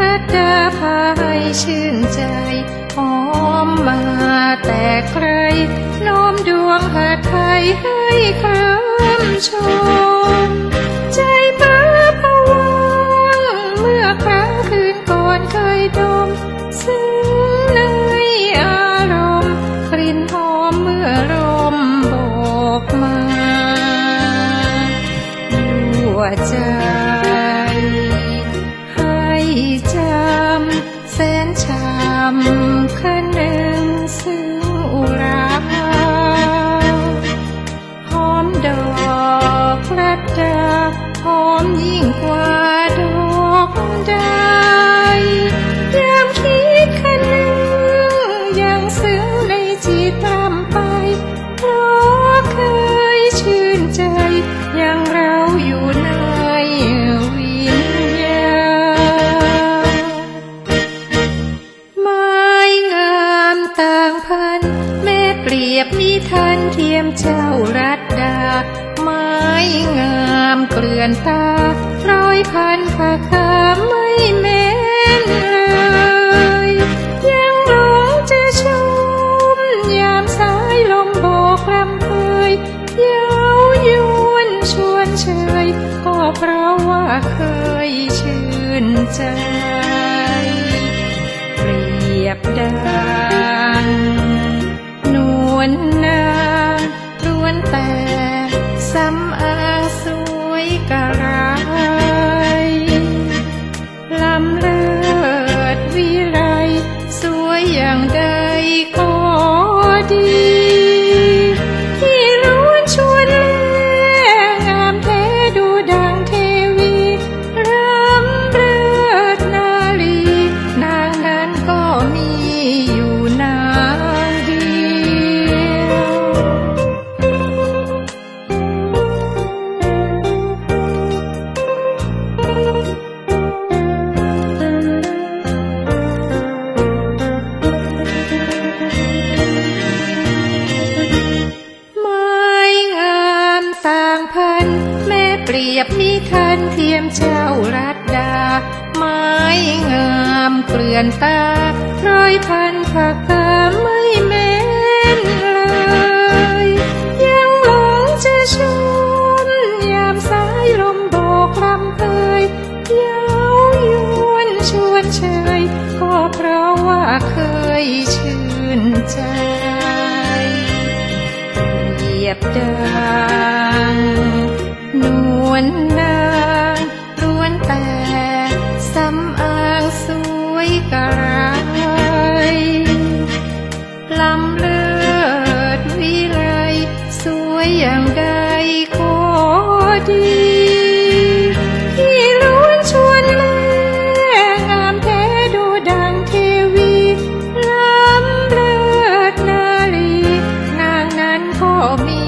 รัตดาพาให้ชื่นใจหอมมาแต่ใครน้อมดวงหัดไทยให้คำชมใจป้าพะวังเมื่อครั้งคืนก่อนเคยดม ซึ้งในอารมณ์กลิ่นหอมเมื่อลมโบกมายั่วใจ มยิ่งกว่าดอกใดยามคิดคันนึ่งยังซึ้งในจิตรำไปเพราะเคยชื่นใจ ยังเราอยู่ในวิญญาณไม้งามต่างพัน แม่เปรียบมิทันเทียมเจ้ารัตดาไม้งาม เกลื่อนตาร้อยพันผ้าคาไม่แม้นเลยยังหลงจะชมยามสายลมโบกรำเพยเย้ายวนชวนเชย ก็เพราะว่าเคยชื่นใจ เปรียบดังนวลนางล้วนแต่สำอางสวย กะไรลำ เปรียบมิทันเทียมเจ้ารัตดา ไม้งามเกลื่อนตาร้อยพันผักกาไม่แม้นเลยยังหลงจะชมยามสายลมโบกรำเพยเย้ายวนชวนเชยก็เพราะว่าเคยชื่นใจเปรียบดัง นวลนางล้วนแต่สำอางสวยกะไรลำเลิศวิไลสวยอย่างใดก็ดีที่ล้วนชวนแลงามแท้ดูดังเทวีล้ำเลิศนาลีนางนั้นก็มี